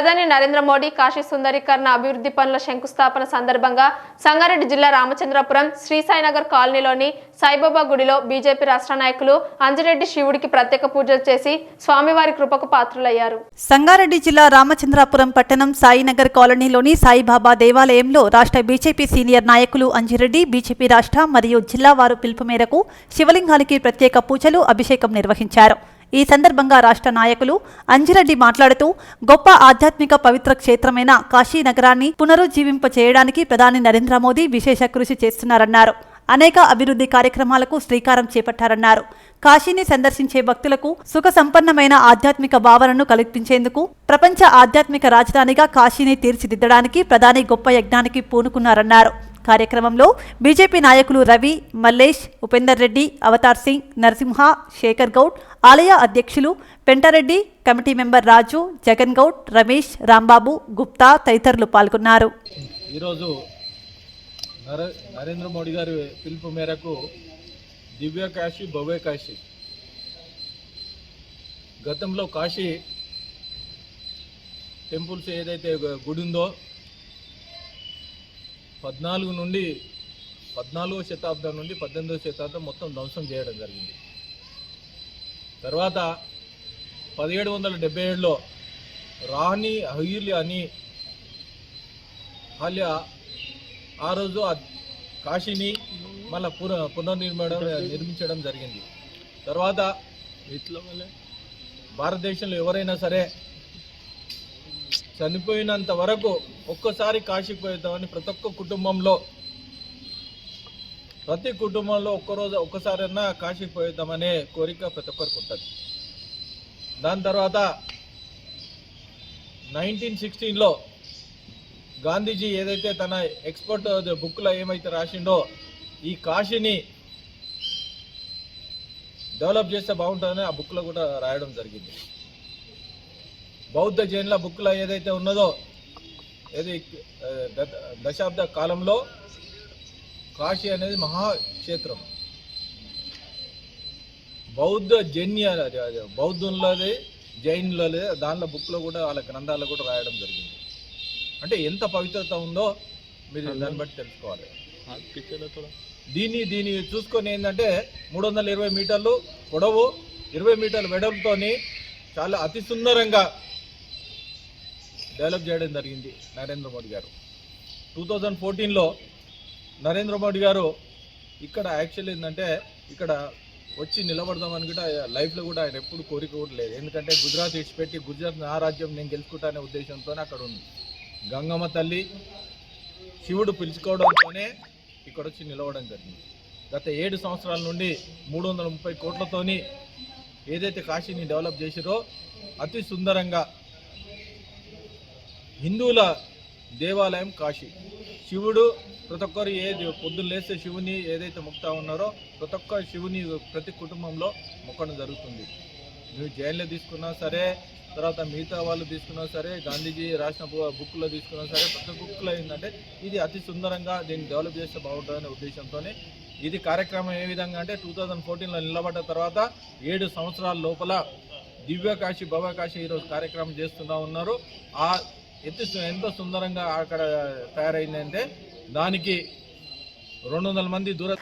ప్రధాని నరేంద్ర మోడీ కాశీ సుందరీకరణ అభివృద్ధి పనుల శంకుస్థాపన సందర్భంగా సంగారెడ్డి జిల్లా రామచంద్రపురం శ్రీసాయినగర్ కాలనీలోని సాయిబాబా గుడిలో బీజేపీ రాష్ట్ర నాయకులు అంజిరెడ్డి శివుడికి ప్రత్యేక పూజలు చేసి స్వామివారి కృపకు పాత్రులయ్యారు. సంగారెడ్డి జిల్లా రామచంద్రాపురం పట్టణం సాయినగర్ కాలనీలోని సాయిబాబా దేవాలయంలో రాష్ట్ర బీజేపీ సీనియర్ నాయకులు అంజిరెడ్డి బీజేపీ రాష్ట్ర మరియు జిల్లా వారు పిలుపు మేరకు శివలింగానికి ప్రత్యేక పూజలు అభిషేకం నిర్వహించారు. ఈ సందర్భంగా రాష్ట్ర నాయకులు అంజిరెడ్డి మాట్లాడుతూ గొప్ప ఆధ్యాత్మిక పవిత్ర క్షేత్రమైన కాశీ నగరాన్ని పునరుజ్జీవింప చేయడానికి ప్రధాని నరేంద్ర మోదీ విశేష కృషి చేస్తున్నారన్నారు. అనేక అభివృద్ధి కార్యక్రమాలకు శ్రీకారం చేపట్టారన్నారు. కాశీని సందర్శించే భక్తులకు సుఖ సంపన్నమైన ఆధ్యాత్మిక భావనను కల్పించేందుకు ప్రపంచ ఆధ్యాత్మిక రాజధానిగా కాశీని తీర్చిదిద్దడానికి ప్రధాని గొప్ప యజ్ఞానికి పూనుకున్నారన్నారు. కార్యక్రమంలో బీజేపీ నాయకులు రవి మల్లేష్ ఉపేందర్ రెడ్డి అవతార్ సింగ్ నరసింహ శేఖర్ గౌడ్ ఆలయ అధ్యక్షులు పెంటారెడ్డి కమిటీ మెంబర్ రాజు జగన్ గౌడ్ రమేష్ రాంబాబు గుప్తా తదితరులు పాల్గొన్నారు. ఈరోజు నరేంద్ర మోడీ గారి పిలుపు మేరకు దివ్య కాశీ భవ్య కాశీ. గతంలో కాశీ టెంపుల్స్ ఏదైతే గుడి ఉందో పద్నాలుగు నుండి పద్నాలుగో శతాబ్దం నుండి పద్దెనిమిదవ శతాబ్దం మొత్తం ధ్వంసం చేయడం జరిగింది. తర్వాత పదిహేడు వందల డెబ్బై ఏడులో రాణి అహిల్య అని హాల్య ఆ రోజు ఆ కాశీని మళ్ళీ పున పునర్నిర్మాణం నిర్మించడం జరిగింది. తర్వాత భారతదేశంలో ఎవరైనా సరే చనిపోయినంత వరకు ఒక్కసారి కాశీకి పోయిద్దామని ప్రతి ఒక్క కుటుంబంలో ప్రతి కుటుంబంలో ఒక్కరోజు ఒక్కసారైనా కాశీకి పోయిద్దామనే కోరిక ప్రతి ఒక్కరికి ఉంటుంది. దాని తర్వాత నైన్టీన్ సిక్స్టీన్లో గాంధీజీ ఏదైతే తన ఎక్స్పర్ట్ బుక్లో ఏమైతే రాసిండో ఈ కాశీని డెవలప్ చేస్తే బాగుంటుందని ఆ బుక్లో కూడా రాయడం జరిగింది. బౌద్ధ జైన్ల బుక్లో ఏదైతే ఉన్నదో ఏది దశాబ్ద కాలంలో కాశీ అనేది మహాక్షేత్రం. బౌద్ధ జన్య బౌద్ధులది జైన్లది దానిలో బుక్లో కూడా వాళ్ళ గ్రంథాల్లో కూడా రాయడం జరిగింది. అంటే ఎంత పవిత్రత ఉందో మీరు దాన్ని బట్టి తెలుసుకోవాలి. దీన్ని దీన్ని చూసుకొని ఏంటంటే మూడు వందల ఇరవై మీటర్లు పొడవు ఇరవై మీటర్ల వెడల్పుతోని చాలా అతి సుందరంగా డెవలప్ చేయడం జరిగింది నరేంద్ర మోడీ గారు. టూ థౌజండ్ ఫోర్టీన్లో నరేంద్ర మోడీ గారు ఇక్కడ యాక్చువల్ ఏంటంటే ఇక్కడ వచ్చి నిలబడదామని కూడా లైఫ్లో కూడా ఆయన ఎప్పుడు కోరిక కూడా లేదు. ఎందుకంటే గుజరాత్ ఇచ్చిపెట్టి గుజరాత్ నా రాజ్యం నేను గెలుచుకుంటానే ఉద్దేశంతోనే అక్కడ ఉంది. గంగమ్మ తల్లి శివుడు పిలుచుకోవడంతోనే ఇక్కడ వచ్చి నిలవడం జరిగింది. గత ఏడు సంవత్సరాల నుండి మూడు వందల ముప్పై కోట్లతోని ఏదైతే కాశీని డెవలప్ చేసిరో అతి సుందరంగా హిందువుల దేవాలయం కాశీ. శివుడు ప్రతి ఒక్కరు ఏది పొద్దున్న లేస్తే శివుని ఏదైతే మొక్కుతా ఉన్నారో ప్రతి ఒక్క శివుని ప్రతి కుటుంబంలో మొక్కడం జరుగుతుంది. నువ్వు జైల్లో తీసుకున్నా సరే తర్వాత మిగతా వాళ్ళు తీసుకున్నా సరే గాంధీజీ రాసిన బుక్లో తీసుకున్నా సరే ప్రతి బుక్లో ఏంటంటే ఇది అతి సుందరంగా దీన్ని డెవలప్ చేస్తే బాగుంటుందనే ఉద్దేశంతోనే ఇది కార్యక్రమం ఏ విధంగా అంటే టూ థౌజండ్ ఫోర్టీన్లో నిలబడ్డ తర్వాత ఏడు సంవత్సరాల లోపల దివ్యకాశి కాశీ ఈరోజు కార్యక్రమం చేస్తున్నా ఉన్నారు. ఆ ఎత్తు ఎంత సుందరంగా అక్కడ తయారైందంటే దానికి రెండు వందల మంది దూర